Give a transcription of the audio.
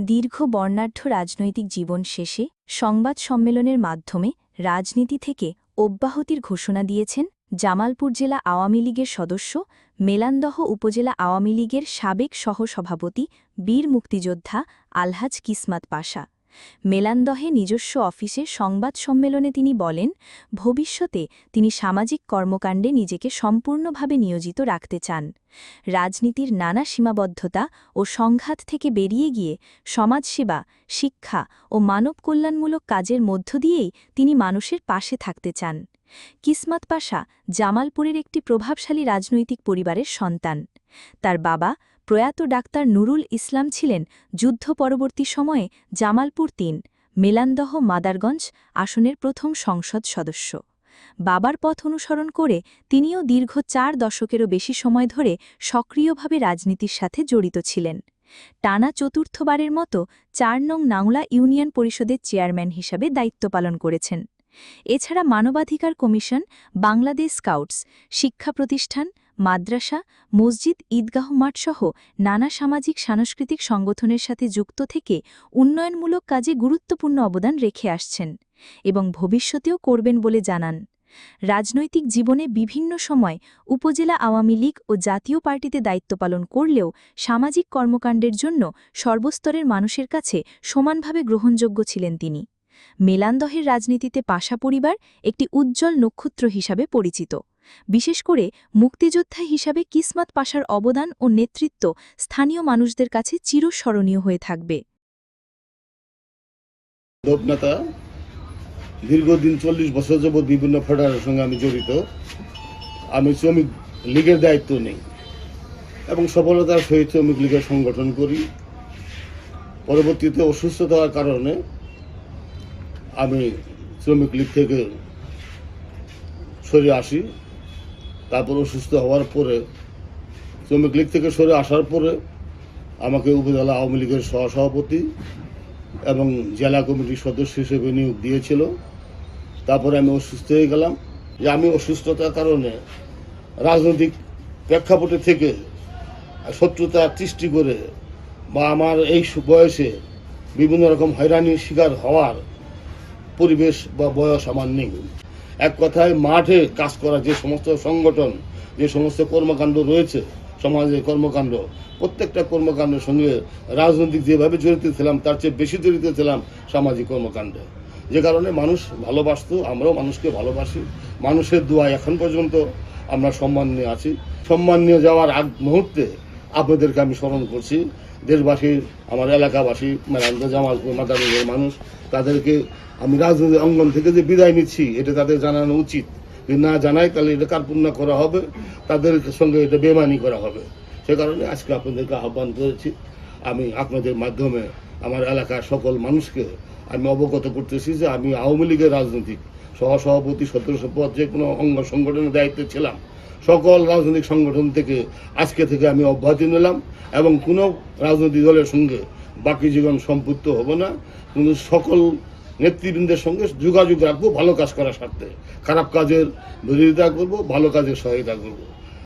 দীর্ঘ বর্ণাঢ্য রাজনৈতিক জীবন শেষে সংবাদ সম্মেলনের মাধ্যমে রাজনীতি থেকে অব্যাহতির ঘোষণা দিয়েছেন জামালপুর জেলা আওয়ামী লীগের সদস্য মেলান্দহ উপজেলা আওয়ামী লীগের সাবেক সহসভাপতি বীর মুক্তিযোদ্ধা আলহাজ কিসমাত পাশা। মেলান্দহে নিজস্ব অফিসে সংবাদ সম্মেলনে তিনি বলেন, ভবিষ্যতে তিনি সামাজিক কর্মকাণ্ডে নিজেকে সম্পূর্ণভাবে নিয়োজিত রাখতে চান। রাজনীতির নানা সীমাবদ্ধতা ও সংঘাত থেকে বেরিয়ে গিয়ে সমাজসেবা, শিক্ষা ও মানব কল্যাণমূলক কাজের মধ্য দিয়েই তিনি মানুষের পাশে থাকতে চান। কিসমাত পাশা জামালপুরের একটি প্রভাবশালী রাজনৈতিক পরিবারের সন্তান। তার বাবা প্রয়াত ডাক্তার নুরুল ইসলাম ছিলেন যুদ্ধ পরবর্তী সময়ে জামালপুর তিন, মেলান্দহ, মাদারগঞ্জ আসনের প্রথম সংসদ সদস্য। বাবার পথ অনুসরণ করে তিনিও দীর্ঘ চার দশকেরও বেশি সময় ধরে সক্রিয়ভাবে রাজনীতির সাথে জড়িত ছিলেন। টানা চতুর্থবারের মতো চার নং নাংলা ইউনিয়ন পরিষদের চেয়ারম্যান হিসাবে দায়িত্ব পালন করেছেন। এছাড়া মানবাধিকার কমিশন, বাংলাদেশ স্কাউটস, শিক্ষা প্রতিষ্ঠান মাদ্রাসা, মসজিদ, ঈদগাহ মাঠসহ নানা সামাজিক সাংস্কৃতিক সংগঠনের সাথে যুক্ত থেকে উন্নয়নমূলক কাজে গুরুত্বপূর্ণ অবদান রেখে আসছেন এবং ভবিষ্যতেও করবেন বলে জানান। রাজনৈতিক জীবনে বিভিন্ন সময় উপজেলা আওয়ামী লীগ ও জাতীয় পার্টিতে দায়িত্ব পালন করলেও সামাজিক কর্মকাণ্ডের জন্য সর্বস্তরের মানুষের কাছে সমানভাবে গ্রহণযোগ্য ছিলেন তিনি। মেলান্দহের রাজনীতিতে পাশা পরিবার একটি উজ্জ্বল নক্ষত্র হিসাবে পরিচিত। বিশেষ করে মুক্তিযোদ্ধা হিসাবে কিসমাত পাশার অবদান ও নেতৃত্ব স্থানীয় মানুষদের কাছে চিরস্মরণীয় হয়ে থাকবে। দীর্ঘদিন চল্লিশ বছর যাবৎ বিভিন্ন ফেডারের সঙ্গে আমি জড়িত। আমি শ্রমিক লীগের দায়িত্ব নেই এবং সফলতার সহিত শ্রমিক লীগের সংগঠন করি। পরবর্তীতে অসুস্থতার কারণে আমি শ্রমিক লীগ থেকে সরে আসি। তারপর অসুস্থ হওয়ার পরে শ্রমিক লীগ থেকে সরে আসার পরে আমাকে উপজেলা আওয়ামী লীগের সহসভাপতি এবং জেলা কমিটির সদস্য হিসেবে নিয়োগ দিয়েছিল। তারপরে আমি অসুস্থ হয়ে গেলাম। যে আমি অসুস্থতার কারণে রাজনৈতিক প্রেক্ষাপটে থেকে শত্রুতা সৃষ্টি করে বা আমার এই বয়সে বিভিন্ন রকম হয়রানির শিকার হওয়ার পরিবেশ বা বয়স আমার নেই। এক কথায় মাঠে কাজ করা যে সমস্ত সংগঠন, যে সমস্ত কর্মকাণ্ড রয়েছে, সমাজে কর্মকাণ্ড, প্রত্যেকটা কর্মকাণ্ডের সঙ্গে রাজনৈতিক যেভাবে জড়িত ছিলাম, তার চেয়ে বেশি জড়িত ছিলাম সামাজিক কর্মকাণ্ডে। যে কারণে মানুষ ভালোবাসতো, আমরাও মানুষকে ভালোবাসি। মানুষের দোয়া এখন পর্যন্ত আমরা সম্মান নিয়ে আছি। সম্মান নিয়ে যাওয়ার আগ মুহূর্তে আপনাদেরকে আমি স্মরণ করছি, দেশবাসী, আমার এলাকাবাসী মেরান্দ জামালপুর মাদারীপুরের মানুষ তাদেরকে আমি রাজনৈতিক অঙ্গন থেকে যে বিদায় নিচ্ছি, এটা তাদের জানানো উচিত। যদি না জানায় তাহলে এটা কার্পণ্য করা হবে, তাদের সঙ্গে এটা বেমানি করা হবে। সে কারণে আজকে আপনাদেরকে আহ্বান করেছি। আমি আপনাদের মাধ্যমে আমার এলাকার সকল মানুষকে আমি অবগত করতেছি যে আমি আওয়ামী লীগের রাজনৈতিক সহসভাপতি, সদস্য পদ যে কোনো অঙ্গ সংগঠনের দায়িত্বে ছিলাম। সকল রাজনৈতিক সংগঠন থেকে আজকে থেকে আমি অব্যাহতি নিলাম এবং কোনো রাজনৈতিক দলের সঙ্গে বাকি জীবন সম্পৃক্ত হব না। কিন্তু সকল নেতৃবৃন্দের সঙ্গে যোগাযোগ রাখব, ভালো কাজ করার স্বার্থে। খারাপ কাজের বিরোধিতা করব, ভালো কাজের সহায়তা করব।